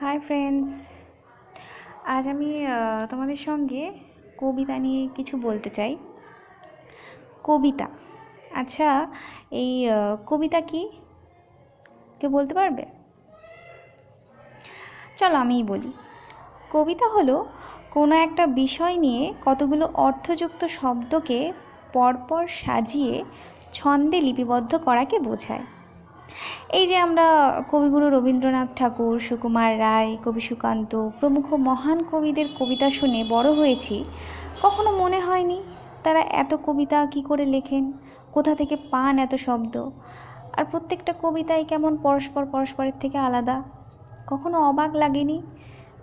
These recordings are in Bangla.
হাই ফ্রেন্ডস আজ আমি তোমাদের সঙ্গে কবিতা নিয়ে কিছু বলতে চাই। কবিতা। আচ্ছা এই কবিতা কি? কেউ বলতে পারবে? চলো আমিই বলি। কবিতা হলো কোনো একটা বিষয় নিয়ে কতগুলো অর্থযুক্ত শব্দকে পরপর সাজিয়ে ছন্দে লিপিবদ্ধ করাকে বোঝায়। এই যে আমরা কবিগুরু রবীন্দ্রনাথ ঠাকুর, সুকুমার রায়, কবি সুকান্ত, প্রমুখ মহান কবিদের কবিতা শুনে বড় হয়েছি, কখনো মনে হয়নি তারা এত কবিতা কি করে লেখেন, কোথা থেকে পান এত শব্দ, আর প্রত্যেকটা কবিতাই কেমন পরস্পর পরস্পরের থেকে আলাদা, কখনো অবাক লাগেনি,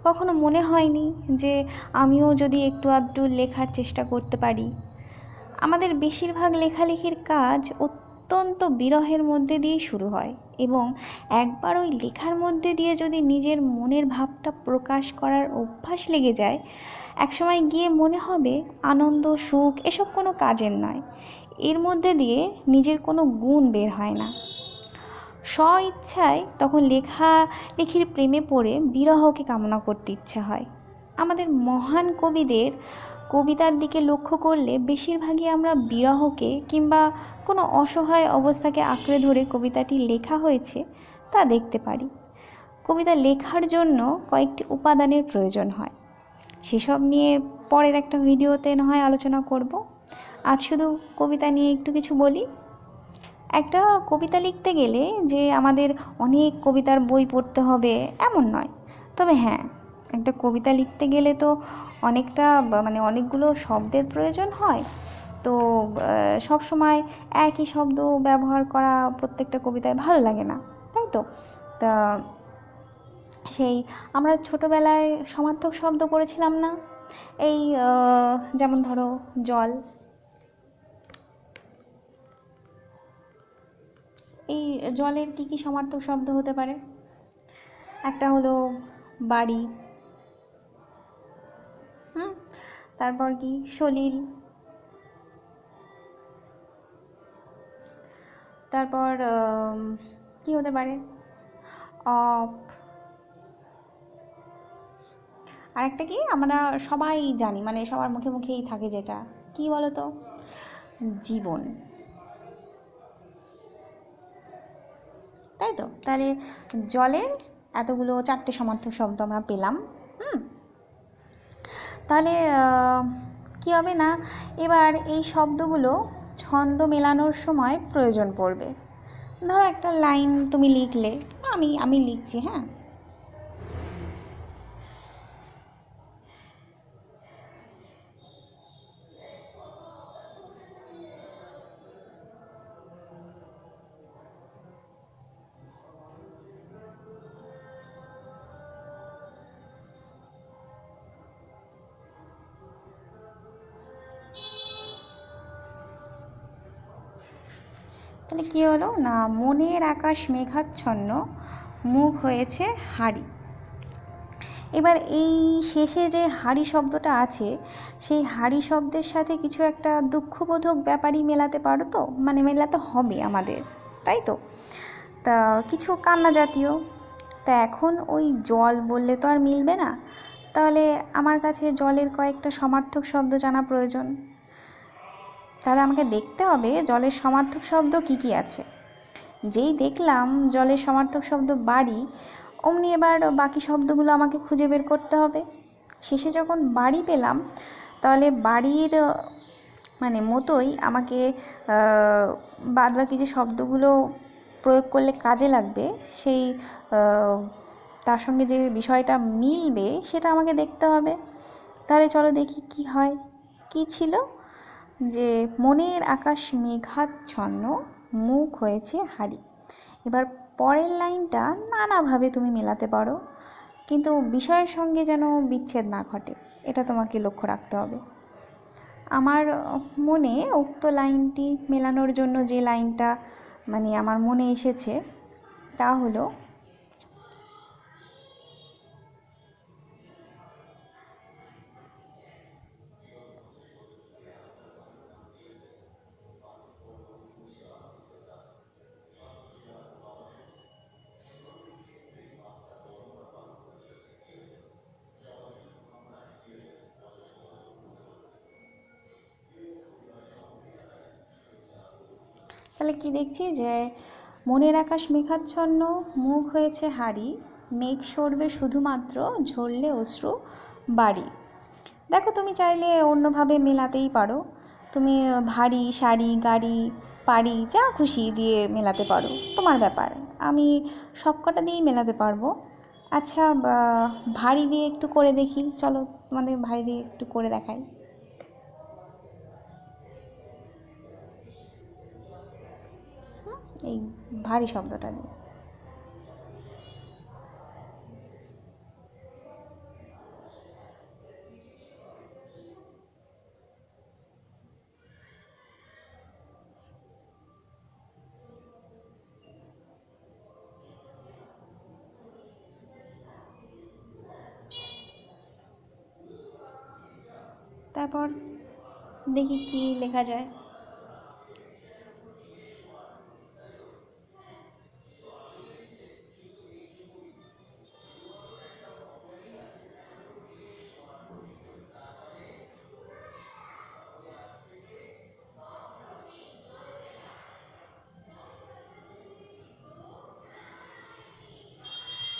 কখনো মনে হয়নি যে আমিও যদি একটু আধটু লেখার চেষ্টা করতে পারি। আমাদের বেশিরভাগ লেখালেখির কাজ অত্যন্ত বিরহের মধ্যে দিয়েই শুরু হয় এবং একবার ওই লেখার মধ্যে দিয়ে যদি নিজের মনের ভাবটা প্রকাশ করার অভ্যাস লেগে যায়, একসময় গিয়ে মনে হবে আনন্দ, সুখ এসব কোনো কাজের নয়। এর মধ্যে দিয়ে নিজের কোনো গুণ বের হয় না। স্ব ইচ্ছায় তখন লেখা, লেখির প্রেমে পড়ে বিরহকে কামনা করতে ইচ্ছা হয়। আমাদের মহান কবিদের কবিতার দিকে লক্ষ্য করলে বেশিরভাগই আমরা বিরহকে কিংবা কোনো অসহায় অবস্থাকে আঁকড়ে ধরে কবিতাটি লেখা হয়েছে তা দেখতে পারি। কবিতা লেখার জন্য কয়েকটি উপাদানের প্রয়োজন হয়। সেসব নিয়ে পরের একটা ভিডিওতে না হয় আলোচনা করব। আজ শুধু কবিতা নিয়ে একটু কিছু বলি। একটা কবিতা লিখতে গেলে যে আমাদের অনেক কবিতার বই পড়তে হবে এমন নয়। তবে হ্যাঁ একটা কবিতা লিখতে গেলে তো অনেকটা মানে অনেকগুলো শব্দের প্রয়োজন হয়। তো সব সময় একই শব্দ ব্যবহার করা প্রত্যেকটা কবিতায় ভালো লাগে না, তাই তো? তা সেই আমরা ছোটোবেলায় সমার্থক শব্দ করেছিলাম না? এই যেমন ধরো জল। এই জলের কী কী সমার্থক শব্দ হতে পারে? একটা হলো বাড়ি। হুম? তারপর কি? সলিল। তারপর কি হতে পারে? অপ। আরেকটা কি? আমরা সবাই জানি মানে সবার মুখে মুখেই থাকে যেটা। কি বলো তো জীবন। তাই তো? তাহলে জলের এতগুলো চারটে সমার্থক শব্দ আমরা পেলাম, হুম? তাহলে কি হবে না? এবার এই শব্দগুলো ছন্দ মেলানোর সময় প্রয়োজন পড়বে। ধরো একটা লাইন তুমি লিখলে, আমি আমি লিখছি হ্যাঁ? তাহলে কী হলো? না, মনের আকাশ মেঘাচ্ছন্ন, মুখ হয়েছে হাড়ি। এবার এই শেষে যে হাড়ি শব্দটা আছে, সেই হাড়ি শব্দের সাথে কিছু একটা দুঃখবোধক ব্যাপারই মেলাতে পারো তো? মানে মেলাতে হবে আমাদের, তাই তো? তা কিছু কান্না জাতীয়। তা এখন ওই জল বললে তো আর মিলবে না। তাহলে আমার কাছে জলের কয়েকটা সমার্থক শব্দ জানা প্রয়োজন। তাহলে আমাকে দেখতে হবে জলের সমার্থক শব্দ কি কি আছে। যেই দেখলাম জলের সমার্থক শব্দ বাড়ি, অমনি এবার বাকি শব্দগুলো আমাকে খুঁজে বের করতে হবে। শেষে যখন বাড়ি পেলাম, তাহলে বাড়ির মানে মতোই আমাকে বাদ বাকি যে শব্দগুলো প্রয়োগ করলে কাজে লাগবে, সেই তার সঙ্গে যে বিষয়টা মিলবে সেটা আমাকে দেখতে হবে। তাহলে চলো দেখি কি হয়, কি ছিল? যে মনের আকাশ মেঘাচ্ছন্ন, মুখ হয়েছে হাড়ি এবার পরের লাইনটা নানাভাবে তুমি মেলাতে পারো, কিন্তু বিষয়ের সঙ্গে যেন বিচ্ছেদ না ঘটে, এটা তোমাকে লক্ষ্য রাখতে হবে। আমার মনে উক্ত লাইনটি মেলানোর জন্য যে লাইনটা মানে আমার মনে এসেছে, তা হলো তাহলে কি দেখছি যে মনের আকাশ মেঘাচ্ছন্ন, মুখ হয়েছে হাড়ি, মেঘ সরবে শুধুমাত্র ঝরলে অশ্রু বাড়ি। দেখো তুমি চাইলে অন্যভাবে মেলাতেই পারো। তুমি ভারী, শাড়ি, গাড়ি, পাড়ি, যা খুশি দিয়ে মেলাতে পারো। তোমার ব্যাপার, আমি সবকটা দিয়েই মেলাতে পারব। আচ্ছা ভারী দিয়ে একটু করে দেখি। চলো তোমাদের ভারী দিয়ে একটু করে দেখাই। এই ভারী শব্দটা দিয়ে। তারপর দেখি কি লেখা যায়।